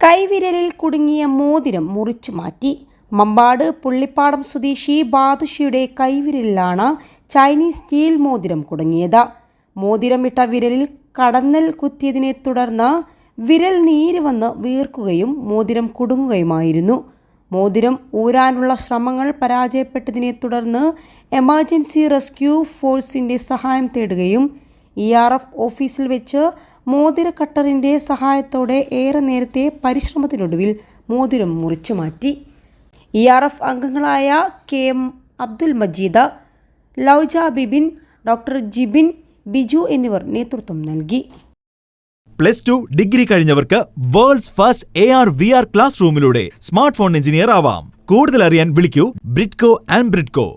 കൈവിരലിൽ കുടുങ്ങിയ മോതിരം മുറിച്ചു മാറ്റി. മമ്പാട് പുള്ളിപ്പാടം സ്വദേശി ബാദുഷിയുടെ കൈവിരലിലാണ് ചൈനീസ് സ്റ്റീൽ മോതിരം കുടുങ്ങിയത്. മോതിരമിട്ട വിരലിൽ കടന്നൽ കുത്തിയതിനെ തുടർന്ന് വിരൽ നീര് വന്ന് വീർക്കുകയും മോതിരം കുടുങ്ങുകയുമായിരുന്നു. മോതിരം ഊരാനുള്ള ശ്രമങ്ങൾ പരാജയപ്പെട്ടതിനെ തുടർന്ന് എമർജൻസി റെസ്ക്യൂ ഫോഴ്സിന്റെ സഹായം തേടുകയും ഇ ഓഫീസിൽ വെച്ച് മോതിര കട്ടറിന്റെ സഹായത്തോടെ ഏറെ നേരത്തെ പരിശ്രമത്തിനൊടുവിൽ മോതിരം മുറിച്ചു മാറ്റി. ഇ ആർ എഫ് അംഗങ്ങളായ K M Abdul Majeed Lovja Bibin doctor Jibin Biju എന്നിവർ നേതൃത്വം നൽകി. Plus two degree കഴിഞ്ഞവർക്ക് world's first A R V R class റൂമിലൂടെ smart phone engineer ആവാം. കൂടുതൽ അറിയാൻ വിളിക്കൂ Bridco and Bridco.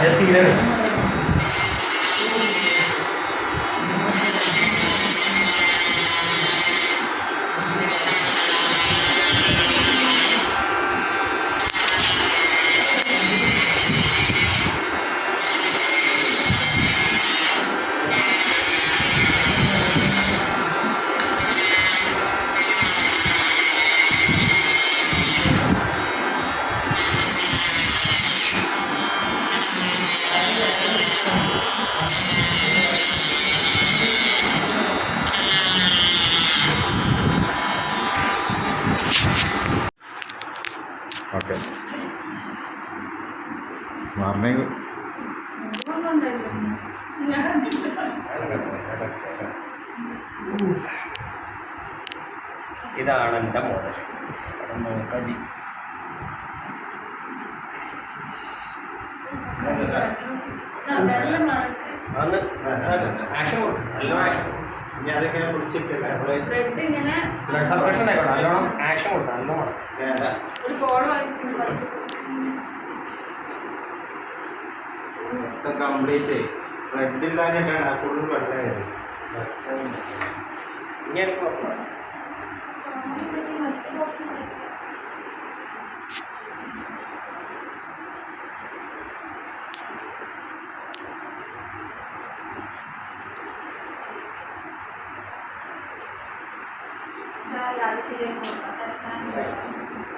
grandes líderes. Okay. Warning ഇതാണ് എന്റെ മോഡൽ. നോക്കടി. അന്ന് ആക്ഷൻ കൊടുക്കും. നല്ലോണം ആക്ഷൻ. ബ്ലഡ് സർക്കുലേഷൻ ആയിക്കോട്ടെ നല്ലോണം ആക്ഷൻ കൊടുക്കും നല്ലോണം? ഒരു ഫോൺ വാങ്ങിച്ചിട്ടുണ്ട് മൊത്തം കംപ്ലീറ്റ് റെഡ് ഇല്ലാഞ്ഞിട്ടാണ് ഫുൾ വെള്ളമായത് ഇനി എനിക്ക് നോക്കണം അത്